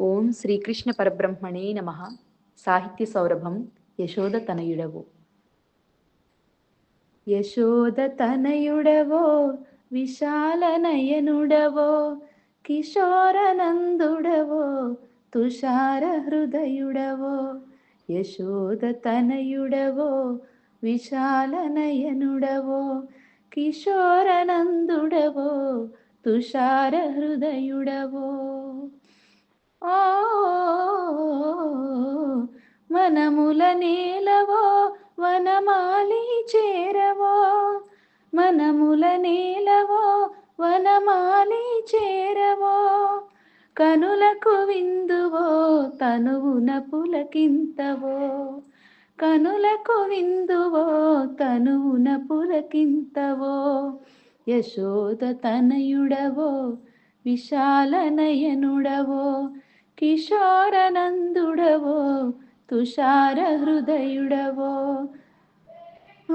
ఓం శ్రీకృష్ణ పరబ్రహ్మణే నమ. సాహిత్య సౌరభం యశోద తనయుడవో. యశోద తనయుడవో విశాల నయనుడవో కిశోరనందుడవో తుషార హృదయుడవో. యశోద తనయుడవో విశాల నయనుడవో కిశోరనందుడవో తుషార హృదయుడవో. ఓ మనముల నేలవో వనమాలి చేరవో. మనముల నేలవో వనమాలి చేరవో. కనులకు విందువో తనువున పులకింతవో. కనులకు విందువో తనువున పులకింతవో. యశోద తనయుడవో విశాల నయనుడవో. కిషోరనందుడవో తుషార హృదయుడవో ఓ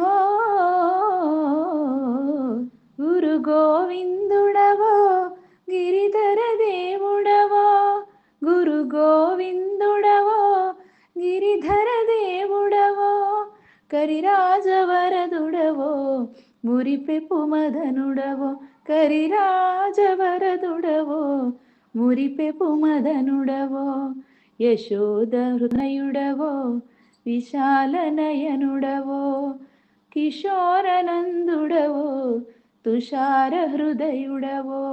గురు గోవిందుడవో గిరిధర దేవుడవో. గురు గోవిందుడవో గిరిధర దేవుడవో. కరిరాజవరదుడవో మురిపెపు మదనుడవో. కరిరాజవరదుడవో. మురిపెపు మదనుడవో యశోద హృదయుడవో విశాల నయనుడవో కిశోరనందుడవో తుషార హృదయుడవో.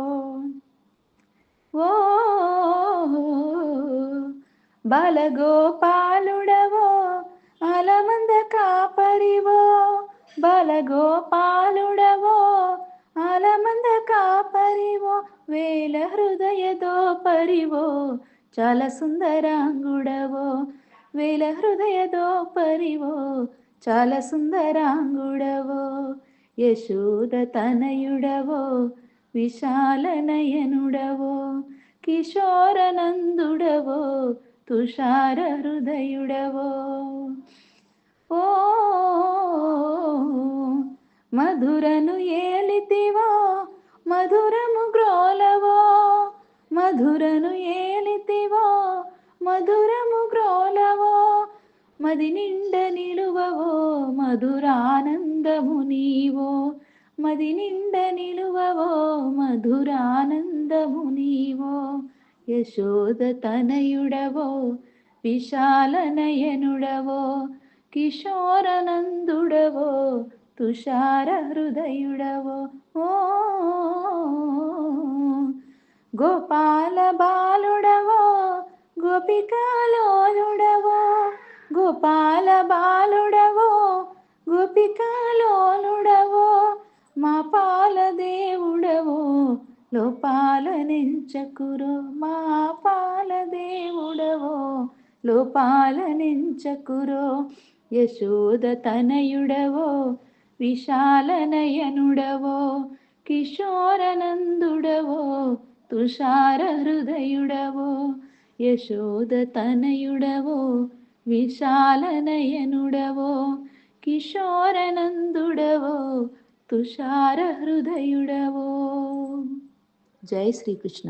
ఓ బలగోపాలుడవో అలమంద కాపరివో బలగోపాలుడవో అలమంద కాపరివో వేల హృదయదో పరివో చాలా సుందరాంగుడవో వేల హృదయదో పరివో చాలా సుందరాంగుడవో యశోద తనయుడవో విశాల నయనుడవో కిశోరనందుడవో తుషార హృదయుడవో. ఓ మధురను ఏ మధురను ఏలితివో మధురము గ్రోలవో మది నిండ నిలువవో మధురానందము నీవో. మది నిండ నిలువవో మధురానందము నీవో. యశోద తనయుడవో విశాల నయనుడవో. కిశోరనందుడవో తుషార హృదయుడవో. ఓ గోపాల బాలుడవో గోపికాలోలుడవో గోపాల బాలుడవో గోపికాలోలుడవో మా పాల దేవుడవో లోపాల నెంచకురో. మా పాల దేవుడవో లోపాల నెంచకురో. యశోద తనయుడవో విశాల నయనుడవో కిశోరనందుడవో తుషార హృదయుడవో యశోద తనయుడవో విశాల నయనుడవో కిశోరనందుడవో తుషార హృదయుడవో జై శ్రీకృష్ణ